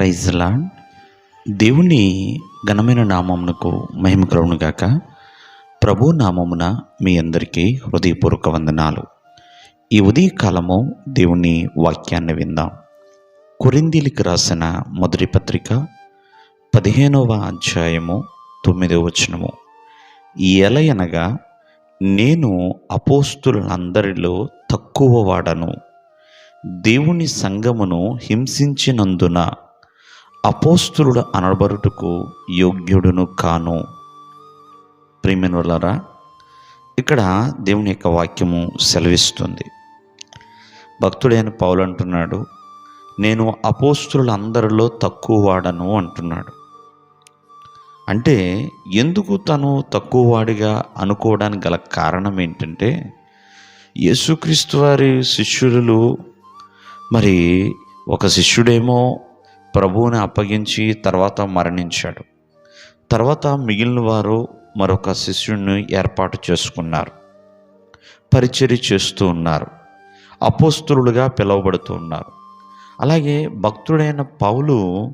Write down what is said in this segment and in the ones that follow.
ప్రైజ్లా దేవుని ఘనమైన నామమునకు మహిమ కలుగును గాక. ప్రభు నామమున మీ అందరికీ హృదయపూర్వక వందనాలు. ఈ ఉదయకాలము దేవుని వాక్యాన్ని విందాం. కొరిందీలికి రాసిన మొదటి పత్రిక పదిహేనవ అధ్యాయము తొమ్మిదవ వచనము. ఎలయనగా నేను అపోస్తులందరిలో తక్కువ వాడను. దేవుని సంగమును హింసించినందున అపోస్తులుడు అనబరుటకు యోగ్యుడును కాను. ప్రియమైనలారా ఇక్కడ దేవుని యొక్క వాక్యము సెలవిస్తుంది. భక్తుడైన పౌలు అంటున్నాడు నేను అపోస్తులందరిలో తక్కువ వాడను అంటున్నాడు. అంటే ఎందుకు తను తక్కువ వాడిగా అనుకోవడానికి గల కారణం ఏంటంటే యేసుక్రీస్తు వారి శిష్యులు మరి ఒక శిష్యుడేమో ప్రభువుని అప్పగించి తర్వాత మరణించాడు. తర్వాత మిగిలిన వారు మరొక శిష్యుడిని ఏర్పాటు చేసుకున్నారు. పరిచర్య చేస్తూ ఉన్నారు. అపోస్తులుగా పిలువబడుతూ ఉన్నారు. అలాగే భక్తుడైన పౌలు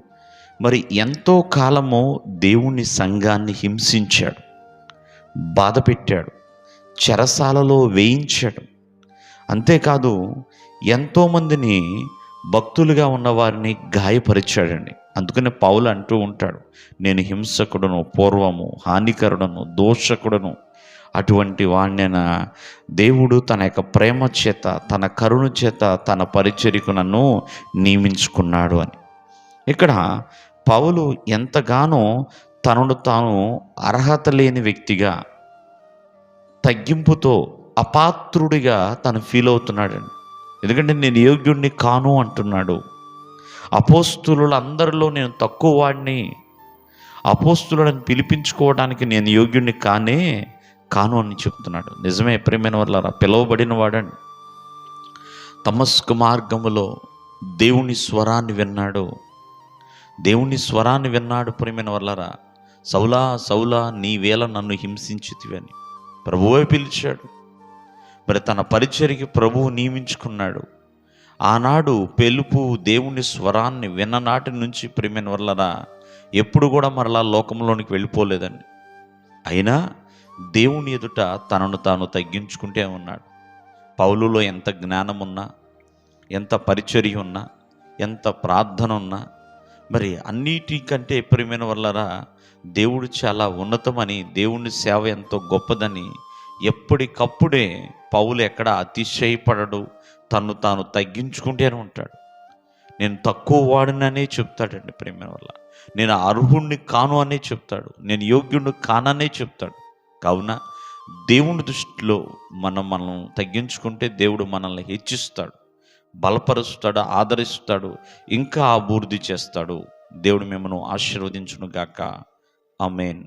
మరి ఎంతో కాలము దేవుని సంఘాన్ని హింసించాడు. బాధ పెట్టాడు చెరసాలలో వేయించాడు. అంతేకాదు ఎంతోమందిని భక్తులుగా ఉన్నవారిని గాయపరిచాడండి. అందుకనే పౌలు అంటూ ఉంటాడు నేను హింసకుడను పూర్వము హానికరుడను దోషకుడను అటువంటి వాణ్యన దేవుడు తన యొక్క ప్రేమ చేత తన కరుణ చేత తన పరిచర్యకు నన్ను నియమించుకున్నాడు అని. ఇక్కడ పౌలు ఎంతగానో తనను తాను అర్హత లేని వ్యక్తిగా తగ్గింపుతో అపాత్రుడిగా తను ఫీల్ అవుతున్నాడండి. ఎందుకంటే నేను యోగ్యుడిని కాను అంటున్నాడు. అపోస్తులందరిలో నేను తక్కువ వాడిని. అపోస్తులను పిలిపించుకోవడానికి నేను యోగ్యుడిని కానే కాను అని చెప్తున్నాడు. నిజమే ప్రేమైన వల్ల పిలువబడిన వాడండి తమస్కు మార్గములో దేవుని స్వరాన్ని విన్నాడు. దేవుని స్వరాన్ని విన్నాడు ప్రేమైన వల్లరా సౌలా సౌలా నీ వేళ నన్ను హింసించితివని. ప్రభువే పిలిచాడు. మరి తన పరిచర్కి ప్రభువు నియమించుకున్నాడు. ఆనాడు పెలుపు దేవుని స్వరాన్ని విన్ననాటి నుంచి ప్రేమైన వల్లరా ఎప్పుడు కూడా మరలా లోకంలోనికి వెళ్ళిపోలేదండి. అయినా దేవుని ఎదుట తనను తాను తగ్గించుకుంటే ఉన్నాడు. పౌలులో ఎంత జ్ఞానం ఉన్నా ఎంత పరిచర్య ఉన్నా ఎంత ప్రార్థన ఉన్నా మరి అన్నిటికంటే ప్రేమిన వల్లరా దేవుడు చాలా ఉన్నతమని దేవుని సేవ ఎంతో గొప్పదని ఎప్పటికప్పుడే పౌలు ఎక్కడ అతిశయపడడు తను తాను తగ్గించుకుంటేనే ఉంటాడు. నేను తక్కువ వాడిననే చెప్తాడండి ప్రేమ వల్ల. నేను అర్హుణ్ణి కాను అనే చెప్తాడు. నేను యోగ్యుడిని కాననే చెప్తాడు. కావున దేవుని దృష్టిలో మనం మనం తగ్గించుకుంటే దేవుడు మనల్ని హెచ్చిస్తాడు బలపరుస్తాడు ఆదరిస్తాడు ఇంకా అభివృద్ధి చేస్తాడు. దేవుడు మిమ్మల్ని ఆశీర్వదించును గాక ఆమెన్.